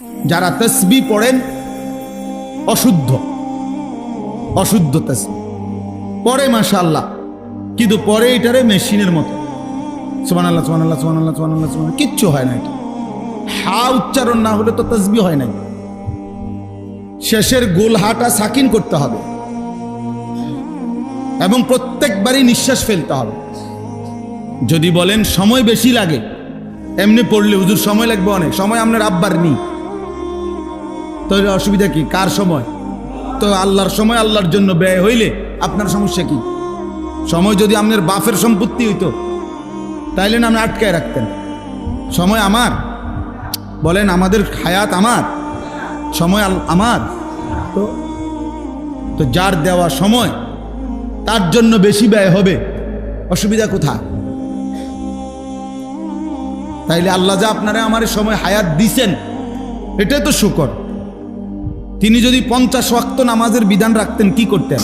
যারা তসবি পড়েন, অশুদ্ধ অশুদ্ধ তসবি। পরে মাশা আল্লাহ কিন্তু পরে এটারে মেশিনের মতো। সোমান আল্লাহ সোমান আল্লাহ সোমান আল্লাহ সোমান আল্লাহ সোমান কিচ্ছু হয় না এটা। হা উচ্চারণ না হলে তো তসবি হয় নাই। শেষের গোল হাটা সাকিন করতে হবে। এবং প্রত্যেকবারই নিঃশ্বাস ফেলতে হবে। যদি বলেন, সময় বেশি লাগে, এমনি পড়লে হুজুর, সময় লাগবে অনেক, সময় আপনার আব্বার নি তাহলে অসুবিধা কি? কার সময়? তো আল্লাহর সময় আল্লাহর জন্য ব্যয় হইলে আপনার সমস্যা কি? সময় যদি আপনার বাপের সম্পত্তি হইতো, তাইলে না আপনি আটকায় রাখতেন। সময় আমার। বলেন, আমাদের হায়াত আমার। সময় আমার। তো তো যার দেওয়া সময়, তার জন্য বেশি ব্যয় হবে। অসুবিধা কোথা তাইলে আল্লাহ যা আপনারা আমার সময় হায়াত দিছেন, এটাই তো শুকর। তিনি যদি পঞ্চাশ ওয়াক্ত নামাজের বিধান রাখতেন কি করতেন?